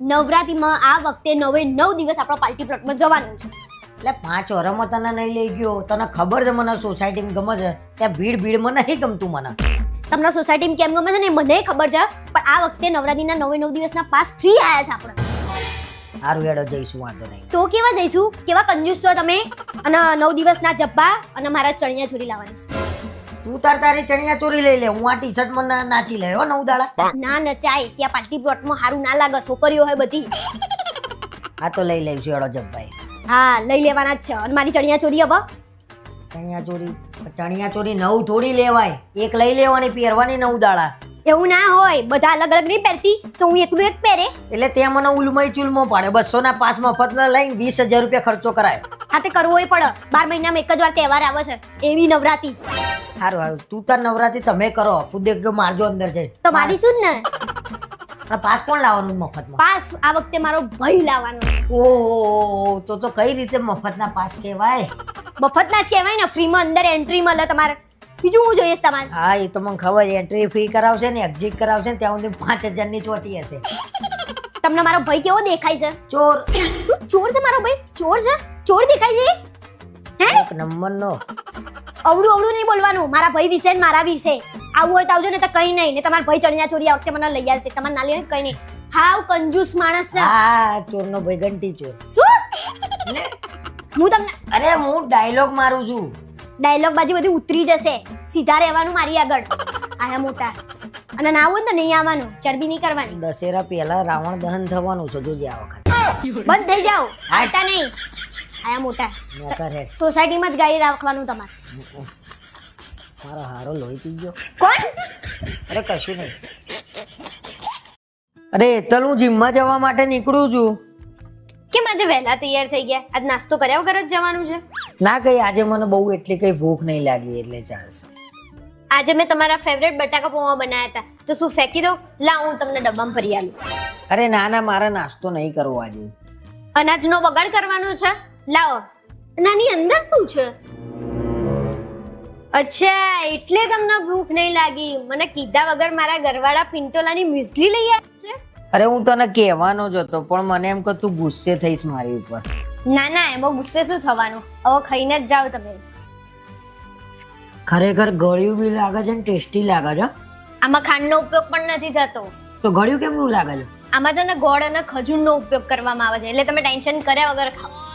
નવરાત્રીમાં આ વખતે નવે નવ દિવસ આપણો પાર્ટી પ્લોટમાં જવાનું છે. એટલે પાંચ વરમાં તને નહીં લઈ ગયો. તને ખબર છે મને સોસાયટીમાં ગમે છે? ત્યાં ભીડ ભીડમાં નહીં ગમતું મને. તમને સોસાયટીમાં કેમ ગમે છે ને મને ખબર છે પણ આ વખતે નવરાત્રીના નવે નવ દિવસના પાસ ફ્રી આવ્યા છે આપણે. સારું જઈશું વાંધો નહીં. તો કેવા જઈશું? કેવા કંજૂસ છો તમે? અને નવ દિવસના જબ્બા અને મારા ચણિયા ચોરી લાવવાની છે. તું તાર તારી ચણિયા ચોરી લઈ લે હું આ ટી શર્ટમાં નાચી લે હો નવ દાડા ના નચાય ત્યાં પાર્ટી પ્લોટમાં સારું ના લાગે છોકરીઓ હોય બધી. આ તો લઈ લઈશું હેડો જબભાઈ હા લઈ લેવાના જ છે. અને મારી ચણિયા ચોરી હવે? ચણિયા ચોરી ચણિયા ચોરી નવ થોડી લેવાય. એક લઈ લેવાની પહેરવાની નવ દાડા એવું ના હોય બધા અલગ અલગ નહીં પહેરતી? તો હું એકનું એક પહેરે? એટલે ત્યાં મને ઉલમય ચુલમો પાડે. બસો ના પાસ મફત ના લઈને વીસ હજાર રૂપિયા ખર્ચો કરાય. આ તે કરવો પડે. બાર મહિનામાં એક જ વાર તહેવાર આવે છે. એવી નવરાત્રી સારું સારું તું તાર નવરાત્રી તમે કરો. ફુદેક મારજો અંદર જઈ તો મારી શું ને? પાસ કોણ લાવવાનું મફતમાં? પાસ આ વખતે મારો ભાઈ લાવવાનો. ઓહો તો તો કઈ રીતે મફતના પાસ કહેવાય? મફતના જ કહેવાય ને. ફ્રીમાં અંદર એન્ટ્રી મળે તમારે. બીજું હું જોઈએ તમારે. હા એ તો મને ખબર. એન્ટ્રી ફી કરાવશે ને એક્ઝિટ કરાવશે ને ત્યાં સુધી પાંચ હજારની ચોટી હશે. તમને મારો ભાઈ કેવો દેખાય છે? ચોર. શું ચોર છે મારો ભાઈ? ચોર છે? ચોર દેખાય છે? હે? એક નંબર નો અવળું અવળું નહીં બોલવાનું. મારા ભાઈ વિશે ને મારા વિશે. આવું હોય તો આવજો ને તો કઈ નહીં. ને તમારા ભાઈ ચણિયા ચોરી આ વખતે મને લઈ આવશે. તમારે ના લઈ કઈ નહીં. હાવ કંજૂસ માણસ છે. આ ચોર નો ભાઈ ઘંટી ચોર શું હું તમને અરે હું ડાયલોગ મારું છું. ડાયલોગ બાજુ બધી ઉતરી જશે. સીધા રહેવાનું મારી આગળ. આયા મોટા. અને ના આવું તો નહીં આવવાનું. ચરબી નહીં કરવાની. દશેરા પહેલા રાવણ દહન થવાનું છે જોજે આ વખત. બંધ થઈ જાઓ. હાટા નહીં. આયા મોટા. સોસાયટીમાં જ ગાડી રાખવાનું તમારે. મારો હારો લોહી પી ગયો. કોણ? અરે કશું નહીં. અરે તલ હું જીમમાં જવા માટે નીકળું છું. કેમ આજે વહેલા તૈયાર થઈ ગયા? આજ નાસ્તો કર્યા વગર જ જવાનું છે? ના કઈ આજે મને બહુ એટલી કઈ ભૂખ નહીં લાગી એટલે ચાલશે. આજે મેં તમારા ફેવરેટ બટાકા પૌવા બનાવ્યા હતા. તો શું ફેંકી દો લાવ હું તમને ડબ્બામાં ફરી આલું. અરે ના ના મારા નાસ્તો નહીં કરવો આજે. અનાજનો બગાડ કરવાનો છે? લાવો. નાની અંદર શું છે? અચ્છા એટલે તમને ભૂખ નહીં લાગી. મને કીધા વગર મારા ઘરવાળા પિન્ટોલાની મ્યુઝલી લઈ આવ્યા છે. અરે હું તને કહેવાનો જ હતો પણ મને એમ કે તું ગુસ્સે થઈશ મારી ઉપર. ના ના એમાં ગુસ્સે શું થવાનું? હવે ખાઈને જ જાઓ તમે. ખરેખર ગળ્યું બી લાગે છે ને ટેસ્ટી લાગે છે? આમાં ખાંડનો ઉપયોગ પણ નથી થતો. તો ગળ્યું કેમનું લાગે છે? આમાં છે ને ગોળ અને ખજૂરનો ઉપયોગ કરવામાં આવે છે. એટલે તમે ટેન્શન કર્યા વગર ખાઓ.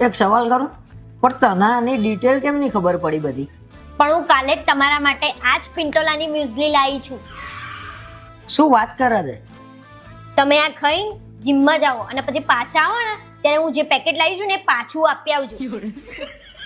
એક સવાલ કરું? પણ તને આની ડિટેલ કેમ નહીં ખબર પડી બધી? પણ હું કાલે જ તમારા માટે આ જ પિન્ટોલાની મ્યુઝલી લાવી છું. શું વાત કરે છે? તમે આ ખાઈ જીમમાં જાઓ અને પછી પાછા આવો ને ત્યારે હું જે પેકેટ લાવી છું ને એ પાછું આપી આવજો.